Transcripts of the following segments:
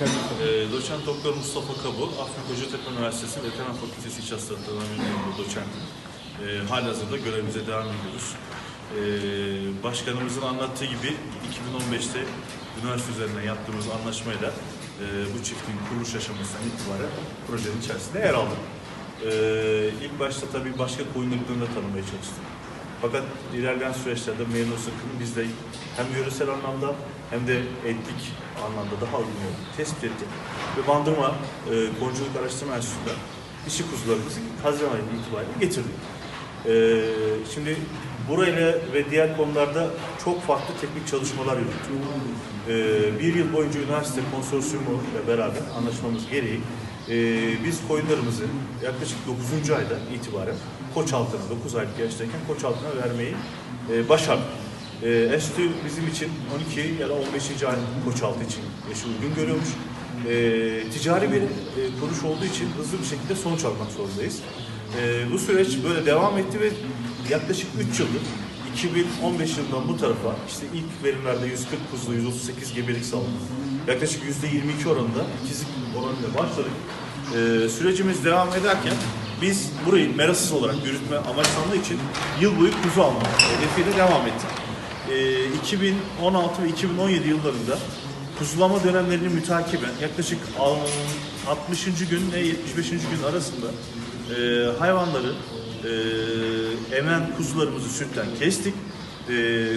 Ee, doçent Doktor Mustafa Kabu, Afyon Kocatepe Üniversitesi Veteran Fakültesi İç Hastalıklarından memnunum doçentim. Ee, halihazırda görevimize devam ediyoruz. Ee, başkanımızın anlattığı gibi 2015'te üniversite üzerinden yaptığımız anlaşmayla e, bu çiftin kuruluş aşamasından itibaren projenin içerisinde yer aldık. Ee, ilk başta tabii başka koyun ırklarını da tanımaya çalıştık. Fakat ilerleyen süreçlerde Merinos ırkının bizde hem yöresel anlamda hem de etnik anlamda daha uygun tespit ettik. Ve Bandırma e, Konculuk Araştırma Enstitüsü'nde dişi kuzularımızı Haziran ayı itibariyle getirdik. E, şimdi burayla ve diğer konularda çok farklı teknik çalışmalar yürüttük. E, bir yıl boyunca üniversite konsorsiyumu ile beraber anlaşmamız gereği e, biz koyunlarımızı yaklaşık 9. ayda itibaren koç altına, 9 aylık yaştayken koç altına vermeyi e, başardık. E, Enstitü bizim için 12 ya da 15. ay koç altı için yaşı uygun görüyormuş. E, ticari bir e, kuruş olduğu için hızlı bir şekilde sonuç almak zorundayız. E, bu süreç böyle devam etti ve yaklaşık 3 yıldır 2015 yılından bu tarafa işte ilk verimlerde 140 kuzu, 138 gebelik sağladık. Yaklaşık %22 oranında ikizlik oranıyla başladık. Ee, sürecimiz devam ederken biz burayı merasız olarak yürütme amaçlandığı için yıl boyu kuzu alma hedefiyle devam ettik. Ee, 2016 ve 2017 yıllarında kuzulama dönemlerini mütakiben yaklaşık al- 60. gün ve 75. gün arasında e, hayvanları e, emen kuzularımızı sütten kestik. E,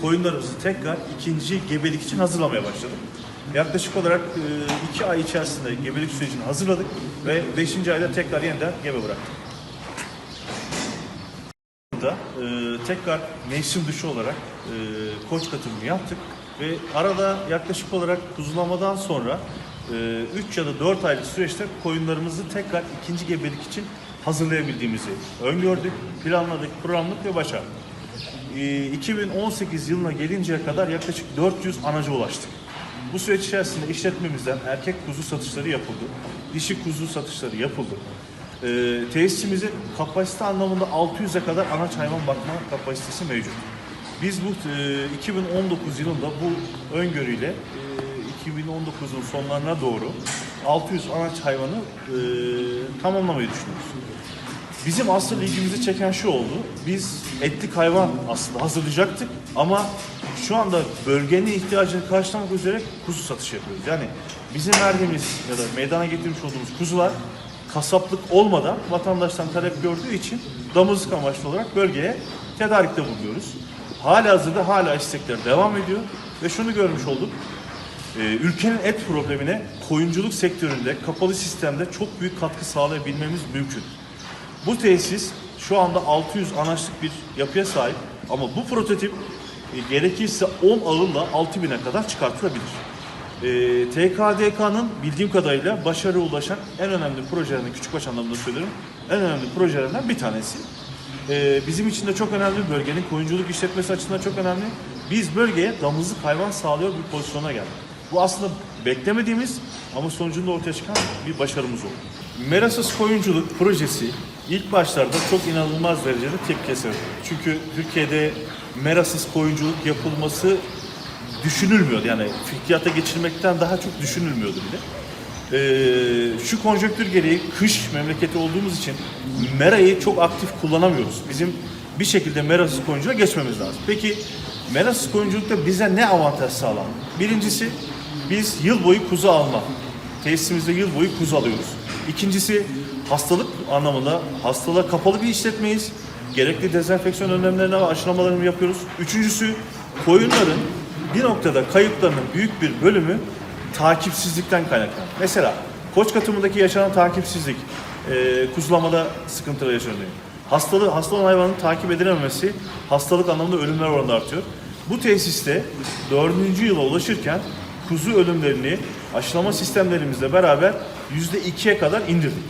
koyunlarımızı tekrar ikinci gebelik için hazırlamaya başladık. Yaklaşık olarak e, iki ay içerisinde gebelik sürecini hazırladık ve beşinci ayda tekrar yeniden gebe bıraktık. Burada e, tekrar mevsim dışı olarak e, koç katımını yaptık ve arada yaklaşık olarak kuzulamadan sonra 3 ya da 4 aylık süreçte koyunlarımızı tekrar ikinci gebelik için hazırlayabildiğimizi öngördük, planladık, programladık ve başardık. E, 2018 yılına gelinceye kadar yaklaşık 400 anaca ulaştık. Bu süreç içerisinde işletmemizden erkek kuzu satışları yapıldı, dişi kuzu satışları yapıldı. Ee, tesisimizin kapasite anlamında 600'e kadar anaç hayvan bakma kapasitesi mevcut. Biz bu e, 2019 yılında bu öngörüyle e, 2019'un sonlarına doğru 600 anaç hayvanı e, tamamlamayı düşünüyoruz. Bizim asıl ilgimizi çeken şu oldu. Biz etlik hayvan aslında hazırlayacaktık ama şu anda bölgenin ihtiyacını karşılamak üzere kuzu satışı yapıyoruz. Yani bizim verdiğimiz ya da meydana getirmiş olduğumuz kuzular kasaplık olmadan vatandaştan talep gördüğü için damızlık amaçlı olarak bölgeye tedarikte bulunuyoruz. Hala hazırda hala istekler devam ediyor ve şunu görmüş olduk. Ee, ülkenin et problemine koyunculuk sektöründe kapalı sistemde çok büyük katkı sağlayabilmemiz mümkün. Bu tesis şu anda 600 anaçlık bir yapıya sahip ama bu prototip e, gerekirse 10 ağırla 6000'e kadar çıkartılabilir. E, TKDK'nın bildiğim kadarıyla başarıya ulaşan en önemli projelerinden, küçükbaş anlamında söylüyorum, en önemli projelerinden bir tanesi. E, bizim için de çok önemli, bölgenin koyunculuk işletmesi açısından çok önemli. Biz bölgeye damızlık hayvan sağlıyor bir pozisyona geldik. Bu aslında beklemediğimiz ama sonucunda ortaya çıkan bir başarımız oldu. Merasız koyunculuk projesi ilk başlarda çok inanılmaz derecede tepki gösterdi. Çünkü Türkiye'de merasız koyunculuk yapılması düşünülmüyordu. Yani fikriyata geçirmekten daha çok düşünülmüyordu bile. Ee, şu konjonktür gereği kış memleketi olduğumuz için merayı çok aktif kullanamıyoruz. Bizim bir şekilde merasız koyunculuğa geçmemiz lazım. Peki merasız koyunculukta bize ne avantaj sağlar? Birincisi biz yıl boyu kuzu alma. Tesisimizde yıl boyu kuzu alıyoruz. İkincisi hastalık anlamında hastalığa kapalı bir işletmeyiz. Gerekli dezenfeksiyon önlemlerine ve aşılamalarını yapıyoruz. Üçüncüsü koyunların bir noktada kayıplarının büyük bir bölümü takipsizlikten kaynaklanır. Mesela koç katımındaki yaşanan takipsizlik, e, kuzulamada sıkıntılar yaşanıyor. Hastalığı, hasta olan hayvanın takip edilememesi hastalık anlamında ölümler oranı artıyor. Bu tesiste dördüncü yıla ulaşırken kuzu ölümlerini aşılama sistemlerimizle beraber yüzde ikiye kadar indirdik.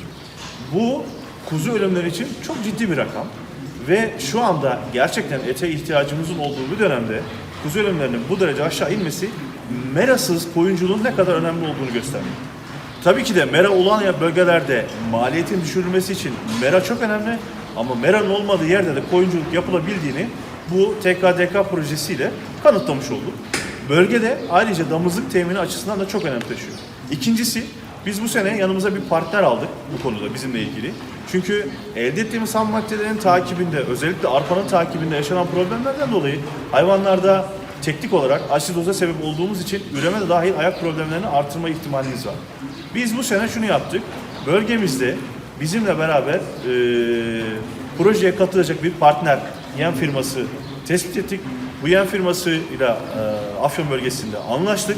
Bu kuzu ölümleri için çok ciddi bir rakam. Ve şu anda gerçekten ete ihtiyacımızın olduğu bir dönemde kuzu ölümlerinin bu derece aşağı inmesi merasız koyunculuğun ne kadar önemli olduğunu gösteriyor. Tabii ki de mera olan bölgelerde maliyetin düşürülmesi için mera çok önemli ama meranın olmadığı yerde de koyunculuk yapılabildiğini bu TKDK projesiyle kanıtlamış olduk. Bölgede ayrıca damızlık temini açısından da çok önem taşıyor. İkincisi biz bu sene yanımıza bir partner aldık bu konuda bizimle ilgili. Çünkü elde ettiğimiz ham maddelerin takibinde özellikle arpanın takibinde yaşanan problemlerden dolayı hayvanlarda teknik olarak asidoza sebep olduğumuz için üreme de dahil ayak problemlerini artırma ihtimalimiz var. Biz bu sene şunu yaptık. Bölgemizde bizimle beraber eee, projeye katılacak bir partner yem firması tespit ettik. Bu yem firmasıyla e, Afyon bölgesinde anlaştık.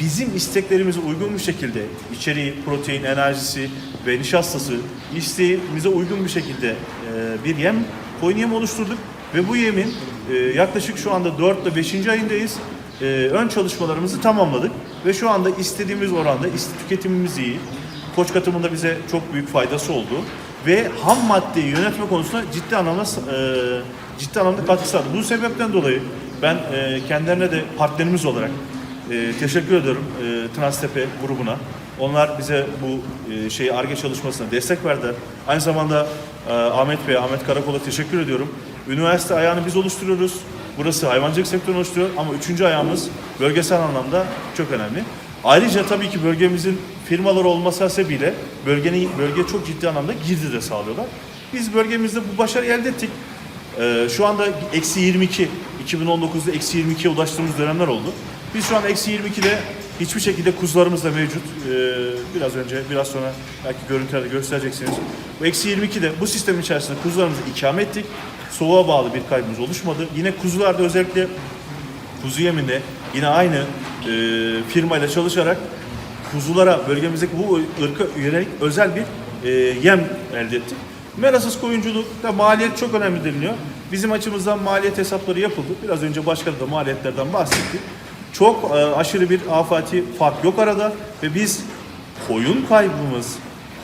Bizim isteklerimize uygun bir şekilde içeriği, protein, enerjisi ve nişastası isteğimize uygun bir şekilde e, bir yem, koyun yem oluşturduk. Ve bu yemin e, yaklaşık şu anda 4 ile 5. ayındayız. E, ön çalışmalarımızı tamamladık. Ve şu anda istediğimiz oranda tüketimimiz iyi. Koç katımında bize çok büyük faydası oldu ve ham maddeyi yönetme konusunda ciddi anlamda e, ciddi anlamda katkı sağladı. Bu sebepten dolayı ben e, kendilerine de partnerimiz olarak e, teşekkür ediyorum e, Transtepe grubuna. Onlar bize bu e, şey ARGE çalışmasına destek verdiler. Aynı zamanda e, Ahmet Bey, Ahmet Karakol'a teşekkür ediyorum. Üniversite ayağını biz oluşturuyoruz. Burası hayvancılık sektörünü oluşturuyor ama üçüncü ayağımız bölgesel anlamda çok önemli. Ayrıca tabii ki bölgemizin firmaları olması hasebiyle bölgenin bölge çok ciddi anlamda girdi de sağlıyorlar. Biz bölgemizde bu başarıyı elde ettik. Ee, şu anda eksi 22, 2019'da eksi 22'ye ulaştığımız dönemler oldu. Biz şu an eksi 22'de hiçbir şekilde kuzularımız da mevcut. Ee, biraz önce, biraz sonra belki görüntülerde göstereceksiniz. Bu eksi 22'de bu sistemin içerisinde kuzularımızı ikame ettik. Soğuğa bağlı bir kaybımız oluşmadı. Yine kuzularda özellikle kuzu yeminde yine aynı e, firmayla çalışarak kuzulara bölgemizdeki bu ırka yönelik özel bir e, yem elde ettik. Merasız koyunculukta maliyet çok önemli deniliyor. Bizim açımızdan maliyet hesapları yapıldı. Biraz önce başkanı da maliyetlerden bahsetti. Çok e, aşırı bir afati fark yok arada ve biz koyun kaybımız,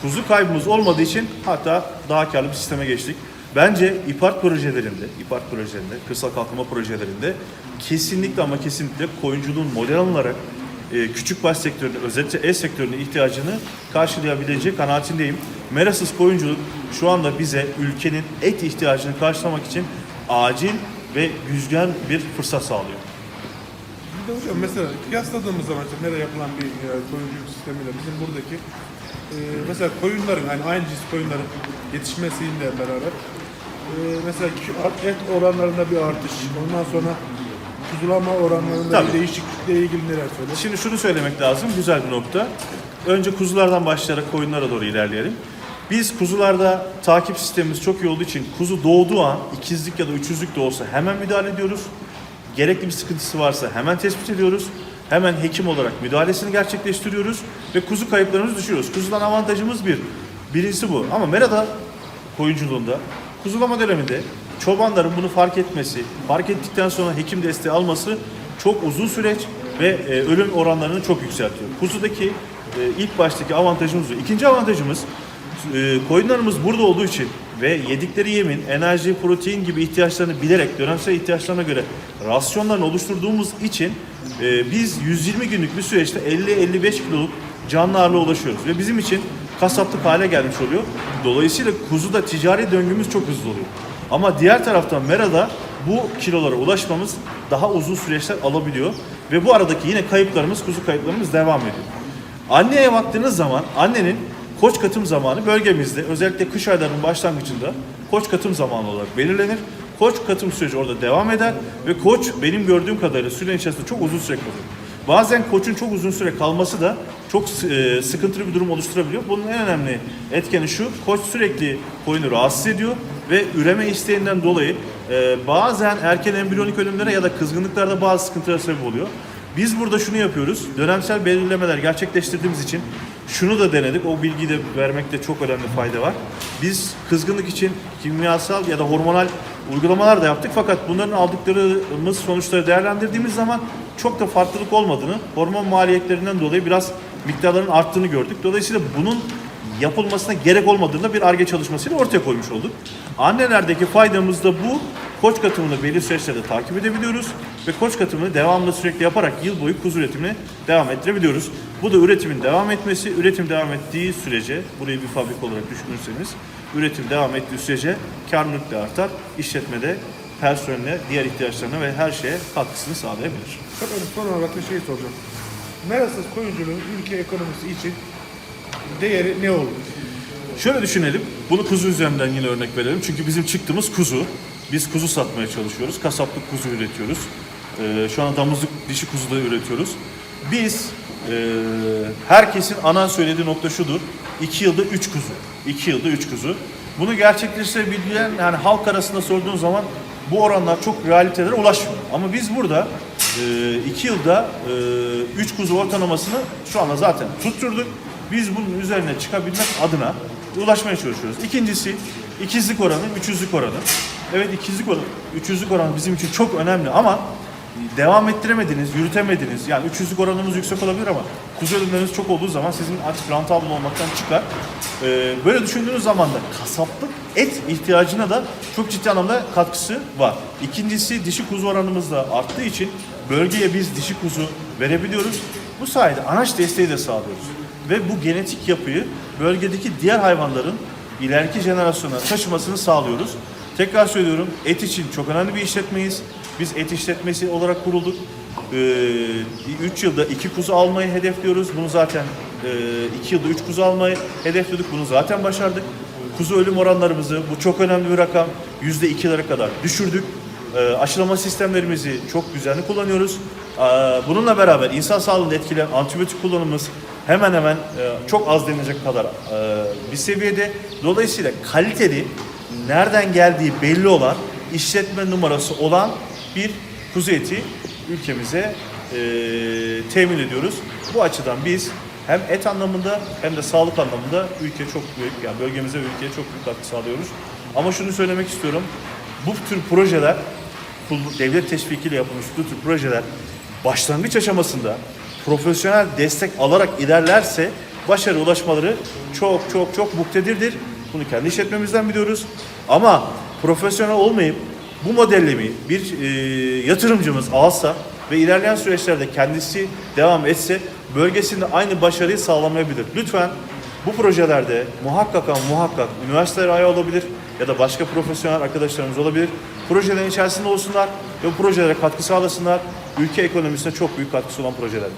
kuzu kaybımız olmadığı için hatta daha karlı bir sisteme geçtik. Bence İPART projelerinde, İPART projelerinde, kırsal kalkınma projelerinde kesinlikle ama kesinlikle koyunculuğun model alınarak küçük baş sektöründe özellikle el sektöründe ihtiyacını karşılayabilecek kanaatindeyim. Merasız koyunculuk şu anda bize ülkenin et ihtiyacını karşılamak için acil ve güzgen bir fırsat sağlıyor. Bir de hocam mesela kıyasladığımız zaman işte nereye yapılan bir e, koyunculuk sistemiyle bizim buradaki e, mesela koyunların yani aynı cins koyunların yetişmesiyle beraber e, mesela et oranlarında bir artış, ondan sonra kuzulama oranlarında Tabii. bir değişiklikle ilgili neler söyler? Şimdi şunu söylemek lazım, güzel bir nokta. Önce kuzulardan başlayarak koyunlara doğru ilerleyelim. Biz kuzularda takip sistemimiz çok iyi olduğu için kuzu doğduğu an ikizlik ya da üçüzlük de olsa hemen müdahale ediyoruz. Gerekli bir sıkıntısı varsa hemen tespit ediyoruz. Hemen hekim olarak müdahalesini gerçekleştiriyoruz ve kuzu kayıplarımızı düşürüyoruz. Kuzudan avantajımız bir. Birincisi bu. Ama merada koyunculuğunda kuzulama döneminde çobanların bunu fark etmesi, fark ettikten sonra hekim desteği alması çok uzun süreç ve e, ölüm oranlarını çok yükseltiyor. Kuzudaki e, ilk baştaki avantajımız bu. İkinci avantajımız e, koyunlarımız burada olduğu için ve yedikleri yemin enerji, protein gibi ihtiyaçlarını bilerek dönemsel ihtiyaçlarına göre rasyonlarını oluşturduğumuz için e, biz 120 günlük bir süreçte 50-55 kiloluk canlı ağırlığa ulaşıyoruz ve bizim için kasaplık hale gelmiş oluyor. Dolayısıyla kuzuda ticari döngümüz çok hızlı oluyor. Ama diğer taraftan merada bu kilolara ulaşmamız daha uzun süreçler alabiliyor ve bu aradaki yine kayıplarımız, kuzu kayıplarımız devam ediyor. Anneye baktığınız zaman annenin koç katım zamanı bölgemizde özellikle kış aylarının başlangıcında koç katım zamanı olarak belirlenir. Koç katım süreci orada devam eder ve koç benim gördüğüm kadarıyla sürenin içerisinde çok uzun süre kalıyor. Bazen koçun çok uzun süre kalması da çok e, sıkıntılı bir durum oluşturabiliyor. Bunun en önemli etkeni şu, koç sürekli koyunu rahatsız ediyor ve üreme isteğinden dolayı e, bazen erken embriyonik ölümlere ya da kızgınlıklarda bazı sıkıntılara sebep oluyor. Biz burada şunu yapıyoruz. Dönemsel belirlemeler gerçekleştirdiğimiz için şunu da denedik. O bilgiyi de vermekte çok önemli fayda var. Biz kızgınlık için kimyasal ya da hormonal uygulamalar da yaptık. Fakat bunların aldıklarımız sonuçları değerlendirdiğimiz zaman çok da farklılık olmadığını, hormon maliyetlerinden dolayı biraz miktarların arttığını gördük. Dolayısıyla bunun yapılmasına gerek olmadığını da bir ARGE çalışmasıyla ortaya koymuş olduk. Annelerdeki faydamız da bu. Koç katımını belli süreçlerde takip edebiliyoruz ve koç katımını devamlı sürekli yaparak yıl boyu kuzu üretimini devam ettirebiliyoruz. Bu da üretimin devam etmesi, üretim devam ettiği sürece, burayı bir fabrika olarak düşünürseniz, üretim devam ettiği sürece karlılık da artar, işletmede personeline, diğer ihtiyaçlarına ve her şeye katkısını sağlayabilir. Efendim son olarak bir şey soracağım. Merasız koyunculuğun ülke ekonomisi için değeri ne olur? Şöyle düşünelim. Bunu kuzu üzerinden yine örnek verelim. Çünkü bizim çıktığımız kuzu. Biz kuzu satmaya çalışıyoruz. Kasaplık kuzu üretiyoruz. Ee, şu an damızlık dişi kuzu da üretiyoruz. Biz e, herkesin ana söylediği nokta şudur. 2 yılda 3 kuzu. 2 yılda 3 kuzu. Bunu gerçekleştirebilen yani halk arasında sorduğun zaman bu oranlar çok realitelere ulaşmıyor. Ama biz burada 2 yılda 3 kuzu ortalamasını şu anda zaten tutturduk. Biz bunun üzerine çıkabilmek adına ulaşmaya çalışıyoruz. İkincisi ikizlik oranı, üçüzlük oranı. Evet ikizlik oranı, üçüzlük oranı bizim için çok önemli ama devam ettiremediniz, yürütemediniz. Yani üçüzlük oranımız yüksek olabilir ama kuzu ölümleriniz çok olduğu zaman sizin artık rentable olmaktan çıkar. Ee, böyle düşündüğünüz zaman da kasaplık et ihtiyacına da çok ciddi anlamda katkısı var. İkincisi dişi kuzu oranımız da arttığı için bölgeye biz dişi kuzu verebiliyoruz. Bu sayede anaç desteği de sağlıyoruz. Ve bu genetik yapıyı bölgedeki diğer hayvanların ileriki jenerasyona taşımasını sağlıyoruz. Tekrar söylüyorum et için çok önemli bir işletmeyiz. Biz et işletmesi olarak kurulduk. 3 yılda 2 kuzu almayı hedefliyoruz. Bunu zaten 2 yılda 3 kuzu almayı hedefledik. Bunu zaten başardık. Kuzu ölüm oranlarımızı bu çok önemli bir rakam %2'lere kadar düşürdük. E, aşılama sistemlerimizi çok düzenli kullanıyoruz. E, bununla beraber insan sağlığını etkileyen antibiyotik kullanımımız hemen hemen e, çok az denilecek kadar e, bir seviyede. Dolayısıyla kaliteli, nereden geldiği belli olan, işletme numarası olan bir kuzu eti ülkemize e, temin ediyoruz. Bu açıdan biz hem et anlamında hem de sağlık anlamında ülke çok büyük, yani bölgemize ve ülkeye çok büyük katkı sağlıyoruz. Ama şunu söylemek istiyorum. Bu tür projeler, devlet teşvikiyle yapılmış bu tür projeler başlangıç aşamasında profesyonel destek alarak ilerlerse başarı ulaşmaları çok çok çok muktedirdir. Bunu kendi işletmemizden biliyoruz. Ama profesyonel olmayıp bu modellemeyi bir e, yatırımcımız alsa ve ilerleyen süreçlerde kendisi devam etse bölgesinde aynı başarıyı sağlamayabilir. Lütfen bu projelerde muhakkak ama muhakkak üniversiteler ayağı olabilir ya da başka profesyonel arkadaşlarımız olabilir. Projelerin içerisinde olsunlar ve projelere katkı sağlasınlar. Ülke ekonomisine çok büyük katkısı olan projeler.